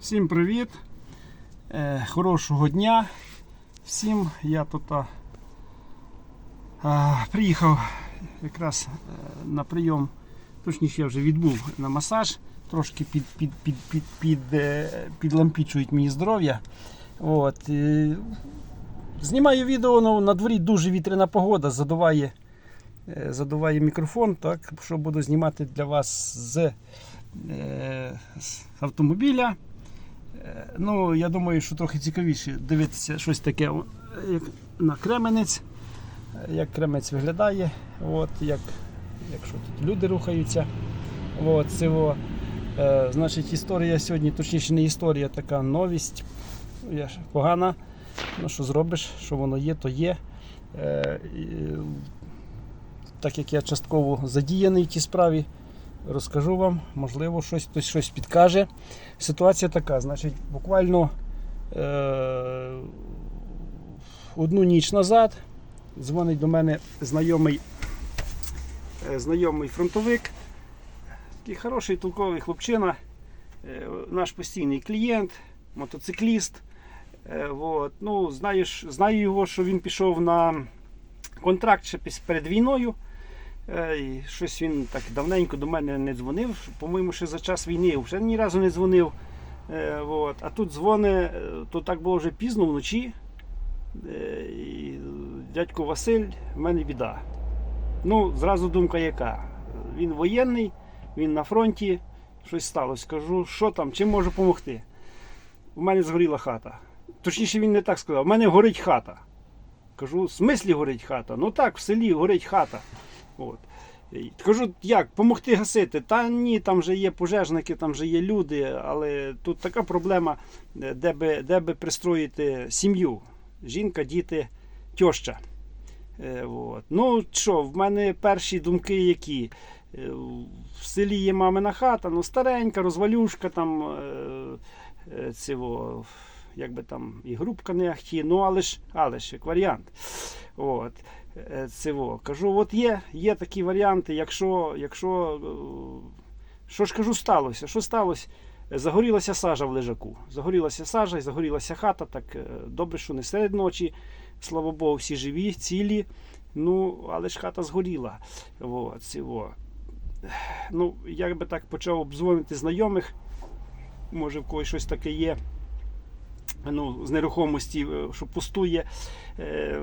Всім привіт! Е, хорошого дня. Всім я тут а, приїхав якраз е, на прийом, точніше я вже відбув на масаж, трошки під, під, під, під, під, е, підлампічують мені здоров'я. От, е, знімаю відео, ну, на дворі дуже вітряна погода, задуває, е, задуває мікрофон, так, що буду знімати для вас з, е, з автомобіля. Е, Ну, я думаю, що трохи цікавіше дивитися щось таке, як на кременець, е, як кремець виглядає, от, як, якщо тут люди рухаються. От, цього, е, значить, історія сьогодні, точніше, не історія, така новість. Я ж погана. Ну, що зробиш, що воно є, то є. Е, і, так як я частково задіяний в тій справі, розкажу вам, можливо, щось хтось щось підкаже. Ситуація така, значить, буквально е- одну ніч назад дзвонить до мене знайомий, е, знайомий фронтовик, такий хороший толковий хлопчина, е, наш постійний клієнт, мотоцикліст. Е, вот. ну, знаєш, знаю його, що він пішов на контракт ще перед війною. Е, Щось він так давненько до мене не дзвонив. По-моєму, ще за час війни вже ні разу не дзвонив. Е, от. А тут дзвони, е, то так було вже пізно вночі. І дядько Василь, в мене біда. Ну, зразу думка яка? Він воєнний, він на фронті, щось сталося. Кажу, що там, чим можу допомогти? У мене згоріла хата. Точніше, він не так сказав, у мене горить хата. Кажу, в смислі горить хата? Ну так, в селі горить хата. От. Кажу, як, допомогти гасити? Та ні, там вже є пожежники, там вже є люди, але тут така проблема, е, де би, де би пристроїти сім'ю. Жінка, діти, тьоща. Е, от. Ну що, в мене перші думки які? Е, В селі є мамина хата, ну старенька, розвалюшка, там цього, якби там і грубка не ахті, ну але ж, але ж як варіант. От. Е, Цього. Кажу, от є, є такі варіанти, якщо, якщо е, що ж кажу, сталося? Що сталося? Загорілася сажа в лежаку. Загорілася сажа і загорілася хата. Так е, добре, що не серед ночі. Слава Богу, всі живі, цілі. Ну, але ж хата згоріла. От, цього. Ну, я би так почав обдзвонити знайомих. Може, в когось щось таке є. Ну, з нерухомості, е, що пустує. Е,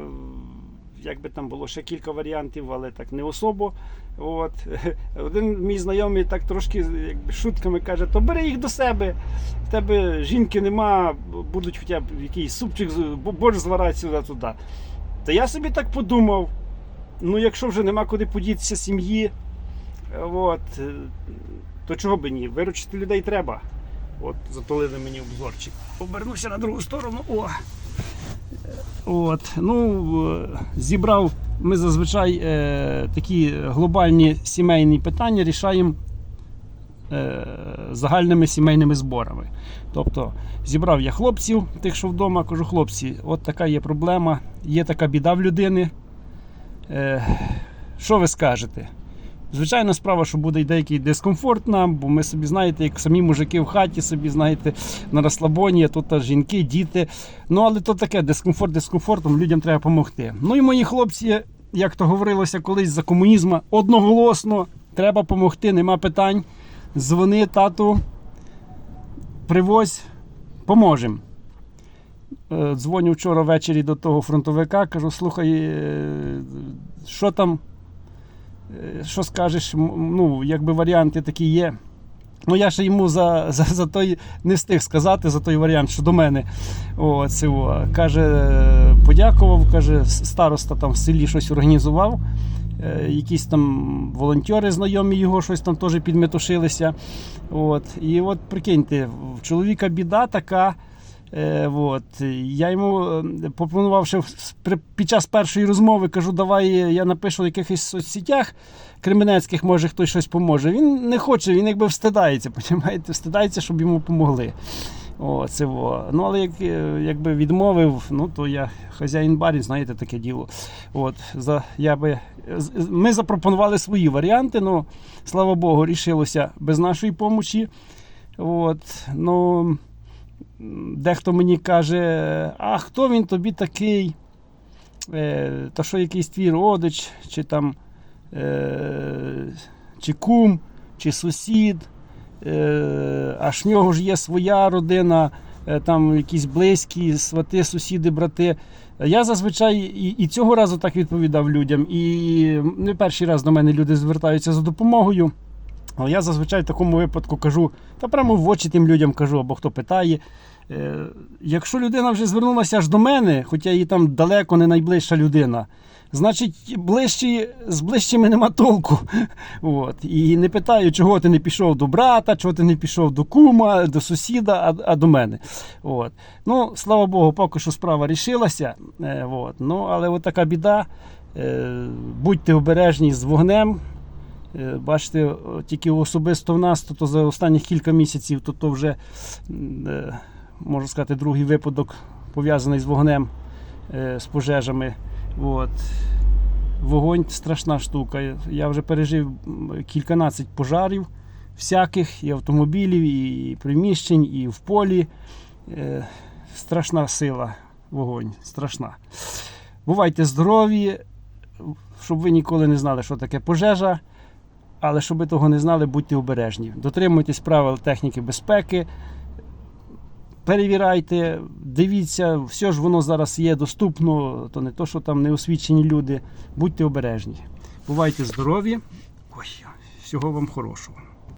як би там було ще кілька варіантів, але так не особо. От. Один мій знайомий так трошки якби, шутками каже, то бери їх до себе, в тебе жінки нема, будуть хоча б якийсь супчик, борщ зварати сюди туди. Та я собі так подумав, ну якщо вже нема куди подітися сім'ї, от, е, то чого би ні? Виручити людей треба. От, затолили мені обзорчик. Обернуся на другу сторону. О! От, ну, е, зібрав, ми зазвичай е, такі глобальні сімейні питання рішаємо е, загальними сімейними зборами. Тобто зібрав я хлопців, тих, що вдома, кажу, хлопці, от така є проблема, є така біда в людини. Е, що ви скажете? Звичайна справа, що буде деякий дискомфорт нам, бо ми собі знаєте, як самі мужики в хаті собі знаєте, на розслабоні, тут та жінки, діти. Ну, але то таке дискомфорт дискомфортом, людям треба допомогти. Ну і мої хлопці, як то говорилося колись за комунізму, одноголосно треба допомогти, нема питань. Дзвони, тату, привозь, поможемо. Е, Дзвоню вчора ввечері до того фронтовика, кажу, слухай, е, що там, що скажеш, ну, якби варіанти такі є. Ну, я ще йому за, за, за той не встиг сказати за той варіант, що до мене. О, цього. Каже, е, подякував, каже, староста там в селі щось організував. Е, Якісь там волонтери знайомі його щось там теж підметушилися. От. І от прикиньте, в чоловіка біда така. Е. Я йому е, пропонував ще під час першої розмови, кажу, давай я напишу в якихось соцсетях кременецьких, може хтось щось поможе. Він не хоче, він якби встидається, понімаєте, встидається, щоб йому допомогли. О, це во. Ну, але як, е, якби відмовив, ну то я хазяїн барі, знаєте, таке діло. От, за, я би, ми запропонували свої варіанти, ну, слава Богу, рішилося без нашої помочі. От, ну, дехто мені каже, а хто він тобі такий? Е, то що якийсь твій родич, чи там е, чи кум, чи сусід, е, аж в нього ж є своя родина, там якісь близькі, свати, сусіди, брати. Я зазвичай і, і цього разу так відповідав людям, і не перший раз до мене люди звертаються за допомогою. Але я зазвичай в такому випадку кажу, та прямо в очі тим людям кажу, або хто питає. Е, якщо людина вже звернулася аж до мене, хоча її там далеко не найближча людина, значить ближчі, з ближчими нема толку. От. І не питаю, чого ти не пішов до брата, чого ти не пішов до кума, до сусіда, а, а до мене. От. Ну, слава Богу, поки що справа рішилася. Е, от. Ну, але от така біда. Е, будьте обережні з вогнем. Е, Бачите, тільки особисто в нас, то, то за останні кілька місяців, то, то вже, е, можна сказати, другий випадок пов'язаний з вогнем, е, з пожежами. От. Вогонь страшна штука. Я вже пережив кільканадцять пожарів всяких, і автомобілів, і приміщень, і в полі. Страшна сила, вогонь, страшна. Бувайте здорові, щоб ви ніколи не знали, що таке пожежа. Але щоб ви того не знали, будьте обережні. Дотримуйтесь правил техніки безпеки. Перевіряйте, дивіться, все ж воно зараз є доступно, то не то, що там неосвічені люди. Будьте обережні. Бувайте здорові. Ой, всього вам хорошого.